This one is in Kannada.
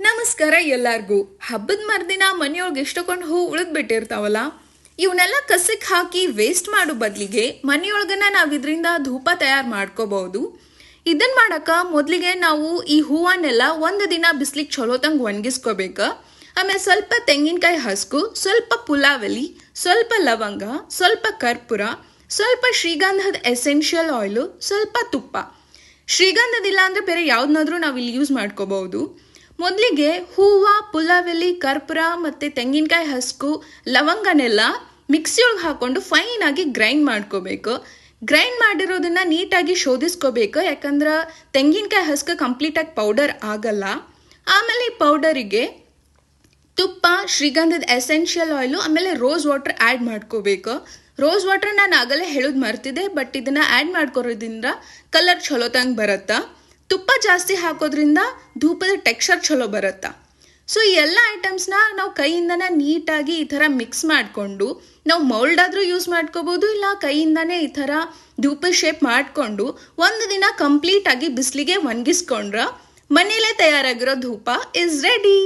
ನಮಸ್ಕಾರ ಎಲ್ಲಾರ್ಗೂ. ಹಬ್ಬದ ಮರ್ದಿನ ಮನೆಯೊಳಗೆ ಎಷ್ಟೊಂದು ಹೂ ಉಳಿದ್ ಬಿಟ್ಟಿರ್ತಾವಲ್ಲ ಇವನ್ನೆಲ್ಲ ಕಸಕ್ಕೆ ಹಾಕಿ ವೇಸ್ಟ್ ಮಾಡೋ ಬದಲಿಗೆ ಮನೆಯೊಳಗನ್ನ ನಾವು ಇದರಿಂದ ಧೂಪ ತಯಾರು ಮಾಡ್ಕೋಬಹುದು ಇದನ್ನ ಮಾಡಕ ಮೊದಲಿಗೆ ನಾವು ಈ ಹೂವನ್ನೆಲ್ಲ ಒಂದು ದಿನ ಬಿಸ್ಲಿಗೆ ಚಲೋತಂಗೆ ಒಣಗಿಸ್ಕೋಬೇಕು. ಆಮೇಲೆ ಸ್ವಲ್ಪ ತೆಂಗಿನಕಾಯಿ ಹಸ್ಕು, ಸ್ವಲ್ಪ ಪುಲಾವಲಿ, ಸ್ವಲ್ಪ ಲವಂಗ, ಸ್ವಲ್ಪ ಕರ್ಪೂರ, ಸ್ವಲ್ಪ ಶ್ರೀಗಂಧದ ಎಸೆನ್ಷಿಯಲ್ ಆಯಿಲು ಸ್ವಲ್ಪ ತುಪ್ಪ. ಶ್ರೀಗಂಧದಿಲ್ಲ ಅಂದರೆ ಬೇರೆ ಯಾವ್ದನ್ನಾದ್ರೂ ನಾವು ಇಲ್ಲಿ ಯೂಸ್ ಮಾಡ್ಕೋಬಹುದು ಮೊದಲಿಗೆ ಹೂವು, ಪುಲಾವೆಲಿ, ಕರ್ಪೂರ ಮತ್ತು ತೆಂಗಿನಕಾಯಿ ಹಸ್ಕು, ಲವಂಗನೆಲ್ಲ ಮಿಕ್ಸಿಯೊಳಗೆ ಹಾಕ್ಕೊಂಡು ಫೈನ್ ಆಗಿ ಗ್ರೈಂಡ್ ಮಾಡ್ಕೋಬೇಕು. ಗ್ರೈಂಡ್ ಮಾಡಿರೋದನ್ನ ನೀಟಾಗಿ ಶೋಧಿಸ್ಕೋಬೇಕು. ಯಾಕಂದ್ರೆ ತೆಂಗಿನಕಾಯಿ ಹಸ್ಕು ಕಂಪ್ಲೀಟಾಗಿ ಪೌಡರ್ ಆಗಲ್ಲ. ಆಮೇಲೆ ಈ ಪೌಡರಿಗೆ ತುಪ್ಪ, ಶ್ರೀಗಂಧದ ಎಸೆನ್ಷಿಯಲ್ ಆಯಿಲು ಆಮೇಲೆ ರೋಸ್ ವಾಟರ್ ಆ್ಯಡ್ ಮಾಡ್ಕೋಬೇಕು. ರೋಸ್ ವಾಟರ್ ನಾನು ಆಗಲೇ ಹೇಳೋದು ಮರ್ತಿದೆ ಬಟ್ ಇದನ್ನು ಆ್ಯಡ್ ಮಾಡ್ಕೊರೋದ್ರಿಂದ ಕಲರ್ ಚಲೋ ತಂಗೆ ಬರುತ್ತಾ? ತುಪ್ಪ ಜಾಸ್ತಿ ಹಾಕೋದ್ರಿಂದ ಧೂಪದ ಟೆಕ್ಸ್ಚರ್ ಚಲೋ ಬರುತ್ತಾ? ಸೊ ಈ ಎಲ್ಲ ಐಟಮ್ಸ್ನ ನಾವು ಕೈಯಿಂದನೇ ನೀಟಾಗಿ ಈ ಥರ ಮಿಕ್ಸ್ ಮಾಡಿಕೊಂಡು, ನಾವು ಮೌಲ್ಡ್ ಆದರೂ ಯೂಸ್ ಮಾಡ್ಕೋಬೋದು, ಇಲ್ಲ ಕೈಯಿಂದನೇ ಈ ಥರ ಧೂಪ ಶೇಪ್ ಮಾಡಿಕೊಂಡು, ಒಂದು ದಿನ ಕಂಪ್ಲೀಟಾಗಿ ಬಿಸಿಲಿಗೆ ಒಣಗಿಸ್ಕೊಂಡ್ರೆ ಮನೇಲೇ ತಯಾರಾಗಿರೋ ಧೂಪ ಇಸ್ ರೆಡಿ